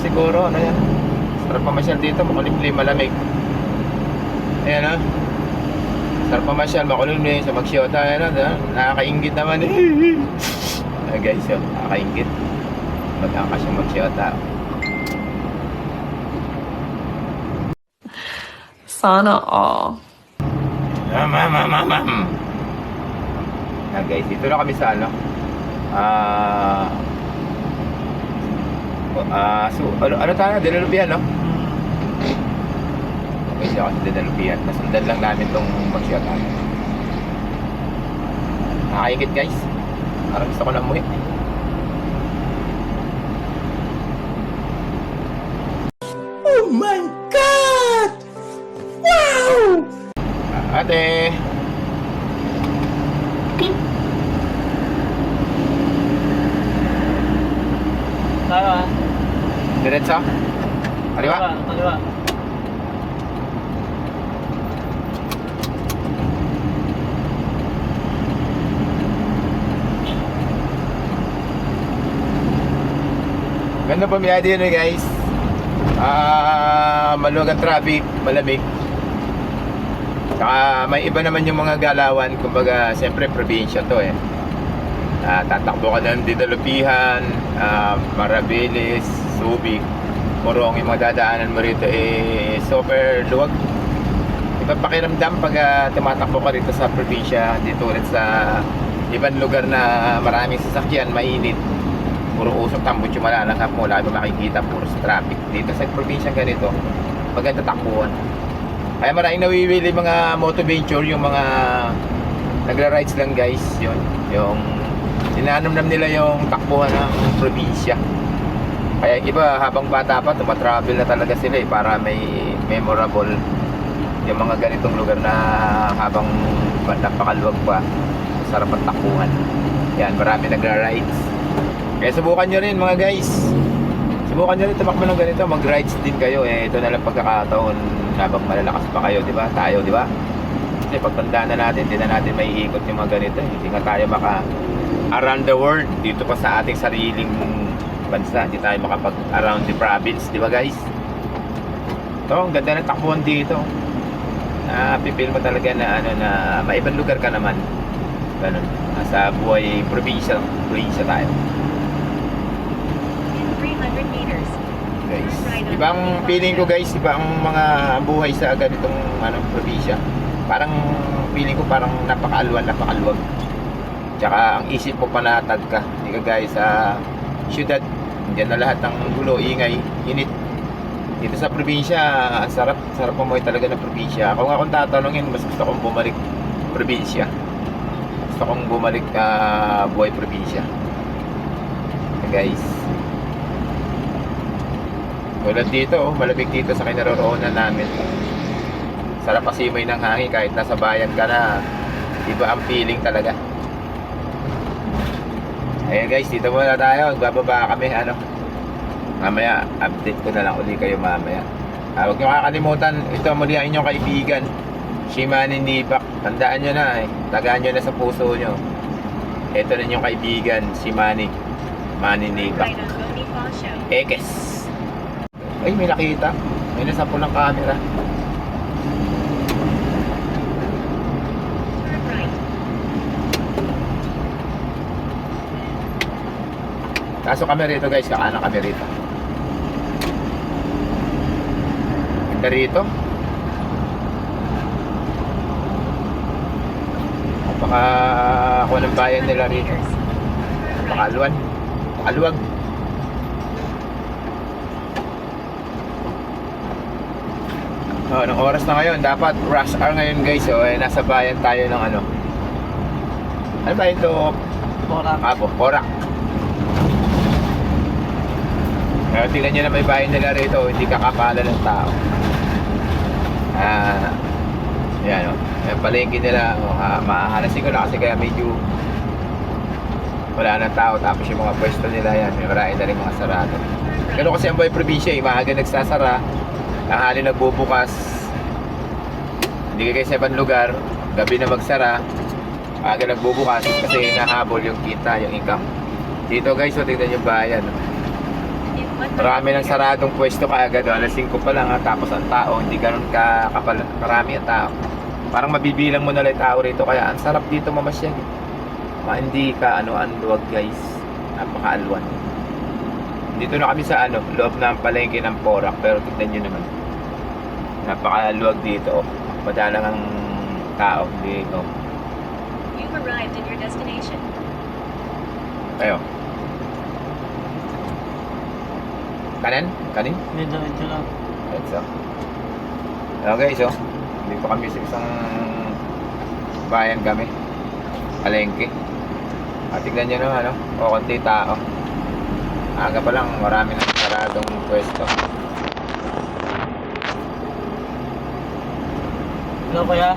Siguro, ano yan? Sarap pamasyal dito, makulimlim, malamig. Ayan ah. Sarap pamasyal, makulimlim, sa magsyota, ayan ah. Nakakaingit naman eh. Ah, guys, yun, nakakaingit. Magkakas yung magsyota. Sana all. Ah, mam, mam, mam, mam. Ah, guys, dito na kami sa ano. Ah... Ah, so, ano, ano tayo? Dinalupian, no? Okay, siya kasi dinalupian. Nasundan lang namin tong mag-shot namin. Nakakaingit, guys. Parang gusto ko na umuwi. Oh my God! Wow! Ate! Diretso? Kaliwa? Kaliwa. Ganda pamilya din eh guys. Ah, maluwag ang traffic, malamig. Saka may iba naman yung mga galawan, kumbaga siyempre probinsya to eh. Ah, tatakbo ka ng Didalupihan, ah, Marabilis, Subic, Morong, yung mga dadaanan mo rito eh super luwag. Iba pakiramdam pag ah, tumatakbo ka rito sa probinsya, dito ulit sa ibang lugar na maraming sasakyan, mainit. Puro usok tambot yung malalangkap mo lagi mo makikita puro sa traffic. Dito sa probinsya ganito maganda takbuhan. Kaya maraming nawiwili mga moto venture yung mga nagra-rides lang guys yun. Yung sinanamnam nila yung takbuhan ng probinsya kaya iba habang bata pa tumatravel na talaga sila eh para may memorable yung mga ganitong lugar na habang napakaluwag pa sarap ang takbuhan yan marami nagra-rides kaya subukan nyo rin mga guys. Subukan nyo rin tumakbo ng ganito. Mag-rides din kayo. Eh, ito na lang pagkakataon habang malalakas pa kayo, di ba? Tayo, di ba? Kasi pagtanda na natin, hindi na natin may ikot yung mga ganito. Hindi nga tayo maka around the world dito pa sa ating sariling bansa. Hindi tayo makapag around the province, di ba guys? Ito, ang ganda ng takbuhan dito. Napipil mo talaga na ano na may ibang lugar ka naman. Ganun. Sa buhay probinsya, probinsya tayo. In 300 meters. guys. Ibang feeling ko guys, iba ang mga buhay sa ganitong ano, probinsya. Parang feeling ko parang napakaalwan, napakaluwag. Tsaka ang isip mo panatag ka. Hindi ka guys sa syudad. Diyan na lahat ng gulo, ingay, init. Dito sa probinsya, sarap, sarap umuwi talaga ng probinsya. Ako nga kung tatanungin, mas gusto kong bumalik probinsya. Gusto kong bumalik ah, buhay probinsya. guys. Tulad dito, oh, malamig dito sa kinaroroonan namin. Sarap pasimoy ng hangin kahit nasa bayan ka na. Iba ang feeling talaga. Ayan guys, dito muna tayo. Magbababa kami. Ano? Mamaya, update ko na lang uli kayo mamaya. Ah, huwag nyo kakalimutan, ito muli ang inyong kaibigan. Si Manny Nibak. Tandaan nyo na eh. Tagaan nyo na sa puso nyo. Ito na inyong kaibigan, si Manny. Manny Bonifacio. Ekes. Ay, may nakita. May nasa pulang camera. Turn right. Kaso kami rito guys, kakana kami rito. Ganda rito. Baka ako ng bayan nila rito. Meters. Turn right. Pakalwan. Pakaluwag. Oh, ng oras na ngayon, dapat rush hour ngayon guys. Oh, eh, nasa bayan tayo ng ano. Ano ba ito? Borak. Apo, Porak. Kaya tingnan nyo na may bayan nila rito, hindi kakapala ng tao. Ah, yan o. Yung palengke nila, oh, ha, mahalasin ko kasi kaya medyo wala ng tao. Tapos yung mga pwesto nila yan, may marami na rin mga sarado. Ganun kasi ang buhay probinsya, eh, maaga nagsasara, tanghali nagbubukas, hindi ka kayo sa ibang lugar, gabi na magsara, aga nagbubukas kasi nahabol yung kita, yung income. Dito guys, so tingnan yung bayan. In Marami ng saradong pwesto kaagad. Alas 5 pa lang ha, tapos ang tao, hindi ganun ka kapal, karami ang tao. Parang mabibilang mo na lang tao rito. Kaya ang sarap dito mamasyal. Ma, hindi ka ano, anluwag guys. Napakaalwan. Dito na kami sa ano, loob ng palengke ng Porac. Pero tignan nyo naman. Napakaluwag dito. oh. Madalang ang tao dito. You've arrived at your destination. Ayo. Kanan? Kanin? Hindi, diretso lang. Right, so. Okay, so. Dito kami sa isang bayan kami. Alengke. At tignan nyo naman, ano? O, konti tao. Aga pa lang, marami ng saradong pwesto. Hello, kuya.